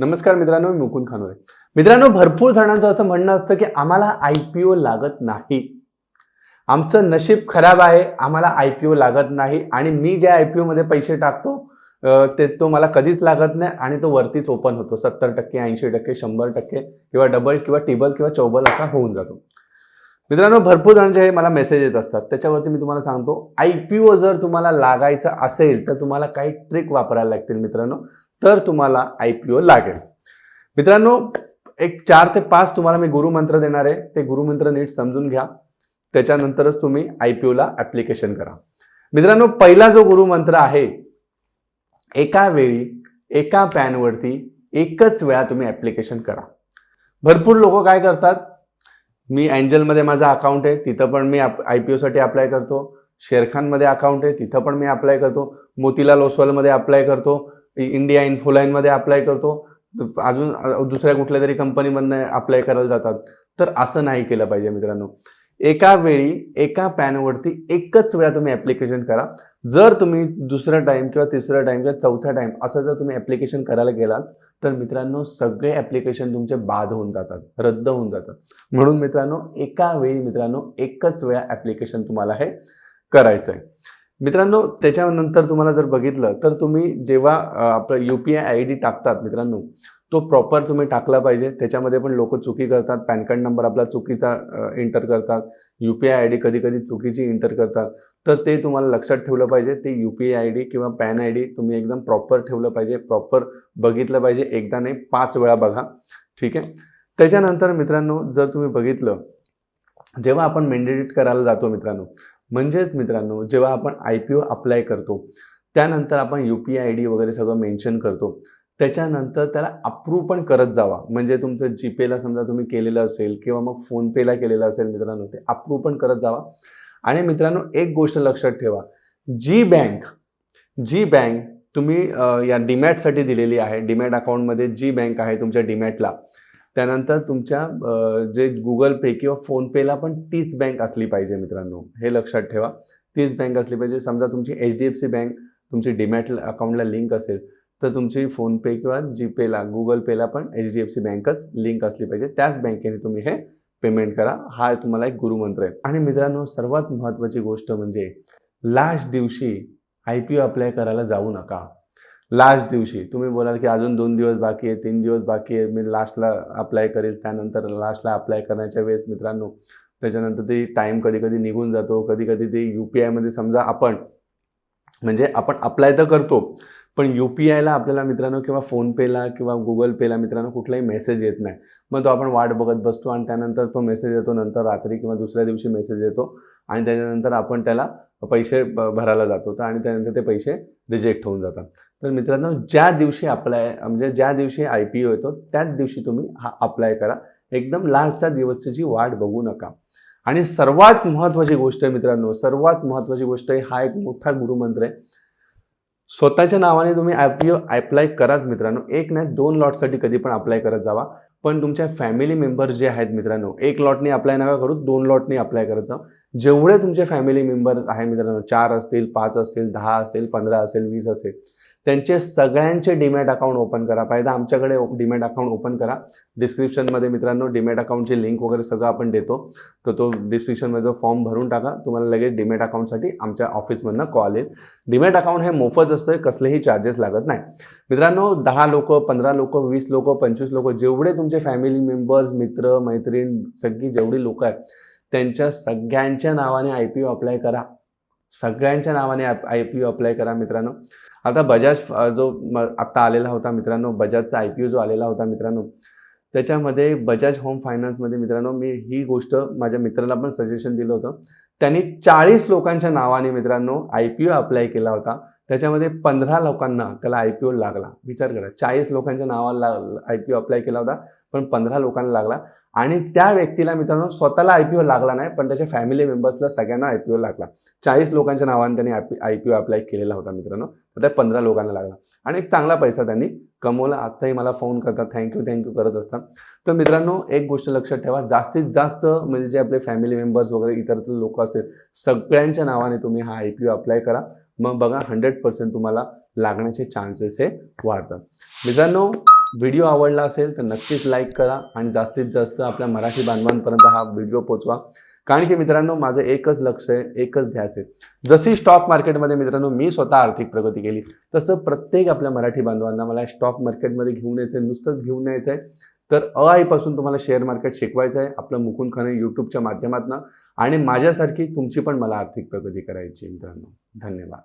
नमस्कार मित्रांनो मी मुकुंद खानोरे. मित्रांनो भरपूर जणांचं असं म्हणणं असतं की आम्हाला आय पी ओ लागत नाही. आमचं नशीब खराब आहे आम्हाला आय पी ओ लागत नाही आणि मी ज्या आय पी ओमध्ये पैसे टाकतो ते तो मला कधीच लागत नाही आणि तो वरतीच ओपन होतो. सत्तर टक्के ऐंशी टक्के शंभर टक्के किंवा डबल किंवा टिबल किंवा चौबल असा होऊन जातो. मित्रांनो भरपूर जणांचे हे मला मेसेज येत असतात. त्याच्यावरती मी तुम्हाला सांगतो आय पी ओ जर तुम्हाला लागायचं असेल तर तुम्हाला काही ट्रिक वापरायला लागतील मित्रांनो. तर तुम्हाला आय पी ओ लागेल. मित्रांनो एक चार ते पाच तुम्हाला मी गुरुमंत्र देणार आहे. ते गुरुमंत्र नीट समजून घ्या. त्याच्यानंतरच तुम्ही आय पी ओला ॲप्लिकेशन करा. मित्रांनो पहिला जो गुरुमंत्र आहे एका वेळी एका पॅनवरती एकच वेळा तुम्ही ॲप्लिकेशन करा. भरपूर लोक काय करतात मी अँजलमध्ये माझा अकाउंट आहे तिथं पण मी आय पी ओसाठी अप्लाय करतो. शेरखानमध्ये अकाउंट आहे तिथं पण मी अप्लाय करतो. मोतीलाल ओसवालमध्ये अप्लाय करतो. इंडिया इन्फोलाईनमध्ये अप्लाय करतो. अजून दुसऱ्या कुठल्या तरी कंपनीमधनं अप्लाय करायला जातात. तर असं नाही केलं पाहिजे मित्रांनो. एका वेळी एका पॅनवरती एकच वेळा तुम्ही ॲप्लिकेशन करा. जर तुम्ही दुसरा टाईम किंवा तिसरा टाईम किंवा चौथा टाईम असं जर तुम्ही ॲप्लिकेशन करायला गेलात तर मित्रांनो सगळे ॲप्लिकेशन तुमचे बाद होऊन जातात रद्द होऊन जातात. म्हणून मित्रांनो एका वेळी मित्रांनो एकच वेळा ॲप्लिकेशन तुम्हाला हे करायचं आहे मित्रांनो त्याच्यानंतर तुम्हाला जर बघितलं तर तुम्ही जेव्हा आपलं U P I I D टाकतात मित्रांनो तो प्रॉपर तुम्ही टाकला पाहिजे. त्याच्यामध्ये पण लोक चुकी करतात पॅन कार्ड नंबर आपला चुकीचा एंटर करतात U P I I D कधी कधी चुकीची एंटर करतात. तर ते तुम्हाला लक्षात ठेवलं पाहिजे. ते U P I I D किंवा पॅन आय डी तुम्ही एकदम प्रॉपर ठेवलं पाहिजे प्रॉपर बघितलं पाहिजे. एकदा नाही पाच वेळा बघा. ठीक आहे? त्याच्यानंतर मित्रांनो जर तुम्ही बघितलं जेव्हा आपण मेंडेटेट करायला जातो मित्रांनो म्हणजेच मित्रांनो जेव्हा आपण आय पी ओ अप्लाय करतो त्यानंतर आपण U P I I D वगैरे सगळं मेन्शन करतो. त्याच्यानंतर त्याला अप्रूव्ह पण करत जावा. म्हणजे तुमचं जीपेला समजा तुम्ही केलेलं असेल किंवा मग फोनपेला केलेलं असेल मित्रांनो ते अप्रूव्ह पण करत जावा. आणि मित्रांनो एक गोष्ट लक्षात ठेवा. जी बँक जी बँक तुम्ही या डीमॅटसाठी दिलेली आहे. डीमॅट अकाउंटमध्ये जी बँक आहे तुमच्या डीमॅटला त्यानंतर तुमच्या जे गुगल पे किंवा फोनपेला पण तीच बँक असली पाहिजे मित्रांनो. हे लक्षात ठेवा. तीच बँक असली पाहिजे. समजा तुमची H D F C bank तुमची डिमॅट अकाउंटला लिंक असेल तर तुमची फोनपे किंवा जीपेला गुगल पेला पण एच डी एफ सी बँकच लिंक असली पाहिजे. त्याच बँकेने तुम्ही हे पेमेंट करा. हा तुम्हाला एक गुरुमंत्र आहे. आणि मित्रांनो सर्वात महत्त्वाची गोष्ट म्हणजे लास्ट दिवशी आय पी ओ अप्लाय करायला जाऊ नका. लास्ट दिवशी. तुम्ही बोलाल की अजून दोन दिवस बाकी आहे तीन दिवस बाकी आहे मी लास्टला अप्लाय करेल त्यानंतर लास्टला अप्लाय करण्याच्या वेळेस मित्रांनो त्याच्यानंतर ते टाईम कधी कधी निघून जातो कधी कधी ते यू पी आयमध्ये समजा आपण म्हणजे आपण अप्लाय तर करतो पण यू पी आयला आपल्याला मित्रांनो किंवा फोनपेला किंवा गुगल पेला मित्रांनो कुठलाही मेसेज येत नाही. मग तो आपण वाट बघत बसतो आणि त्यानंतर तो मेसेज येतो नंतर रात्री किंवा दुसऱ्या दिवशी मेसेज येतो आणि त्याच्यानंतर आपण त्याला पैसे ब- भरायला जात होता आणि त्यानंतर ते पैसे रिजेक्ट होऊन जातात. तर मित्रांनो ज्या दिवशी अप्लाय म्हणजे ज्या दिवशी आय पी ओ येतो त्याच दिवशी तुम्ही हा अप्लाय करा. एकदम लास्टच्या दिवसाची वाट बघू नका. आणि सर्वात महत्त्वाची गोष्ट आहे मित्रांनो सर्वात महत्त्वाची गोष्ट आहे हा एक मोठा गुरुमंत्र आहे. स्वतःच्या नावाने तुम्ही आय पी ओ अप्लाय कराच मित्रांनो. एक नाही दोन लॉटसाठी कधी पण अप्लाय करत जावा. पण तुमच्या फॅमिली मेंबर्स जे आहेत मित्रांनो एक लॉटनी अप्लाय नका करू दोन लॉटनी अप्लाय करत जेवढे तुमचे फॅमिली मेंबर्स आहे मित्रांनो चार असतील पाच असतील दहा असेल पंधरा असेल वीस असेल त्यांचे सगळ्यांचे डीमॅट अकाउंट ओपन करा. पाहिजे आमच्याकडे डीमॅट अकाउंट ओपन करा. डिस्क्रिप्शनमध्ये मित्रांनो डीमॅट अकाउंटची लिंक वगैरे सगळं आपण देतो. तर तो डिस्क्रिप्शनमध्ये फॉर्म भरून टाका. तुम्हाला लगेच डीमॅट अकाउंटसाठी आमच्या ऑफिसमधनं कॉल येईल. डीमॅट अकाउंट हे मोफत असतं कसलेही चार्जेस लागत नाही. मित्रांनो दहा लोक पंधरा लोक वीस लोक पंचवीस लोक जेवढे तुमचे फॅमिली मेंबर्स मित्र मैत्रीण सगळी जेवढी लोक आहेत त्यांच्या सगळ्यांच्या नावाने आय पी ओ अप्लाय करा. सगळ्यांच्या नावाने आय पी ओ अप्लाय करा मित्रांनो. आता बजाज जो म आत्ता आलेला होता मित्रांनो बजाजचा आय पी ओ जो आलेला होता मित्रांनो त्याच्यामध्ये बजाज होम फायनान्समध्ये मित्रांनो मी ही गोष्ट माझ्या मित्राला पण सजेशन दिलं होतं. त्यांनी चाळीस लोकांच्या नावाने मित्रांनो आय पी ओ अप्लाय केला होता. त्याच्यामध्ये पंधरा लोकांना त्याला आय पी ओ लागला. विचार करा चाळीस लोकांच्या नावाला आय पी ओ अप्लाय केला होता पण पंधरा लोकांना लागला. आणि त्या व्यक्तीला मित्रांनो स्वतःला आय पी ओ लागला नाही पण त्याच्या फॅमिली मेंबर्सला सगळ्यांना आय पी ओ लागला. चाळीस लोकांच्या नावाने त्यांनी आय पी ओ अप्लाय केलेला होता मित्रांनो. तर त्या पंधरा लोकांना लागला. आणि एक चांगला पैसा त्यांनी कमवला. आत्ताही मला फोन करतात. थँक्यू थँक्यू करत असतात. तर मित्रांनो एक गोष्ट लक्षात ठेवा. जास्तीत जास्त म्हणजे जे आपले फॅमिली मेंबर्स वगैरे इतर लोक असेल सगळ्यांच्या नावाने तुम्ही हा आय पी ओ अप्लाय करा. मग बघा हंड्रेड पर्सेंट तुम्हाला लागण्याचे चान्सेस हे वाढतात. मित्रांनो व्हिडिओ आवडला असेल तर नक्कीच लाईक करा आणि जास्तीत जास्त आपल्या मराठी बांधवांपर्यंत हा व्हिडिओ पोचवा कारण की मित्रांनो माझं एकच लक्ष आहे एकच ध्यास आहे. जशी स्टॉक मार्केटमध्ये मित्रांनो मी स्वतः आर्थिक प्रगती केली तसं प्रत्येक आपल्या मराठी बांधवांना मला स्टॉक मार्केटमध्ये घेऊन यायचं आहे नुसतंच घेऊन यायचं आहे तर अ आईपासून तुम्हाला शेअर मार्केट शिकवायचं आहे आपलं मुकुंद खाने यूट्यूबच्या माध्यमातून. आणि माझ्यासारखी तुमची पण मला आर्थिक प्रगती करायची आहे मित्रांनो. धन्यवाद.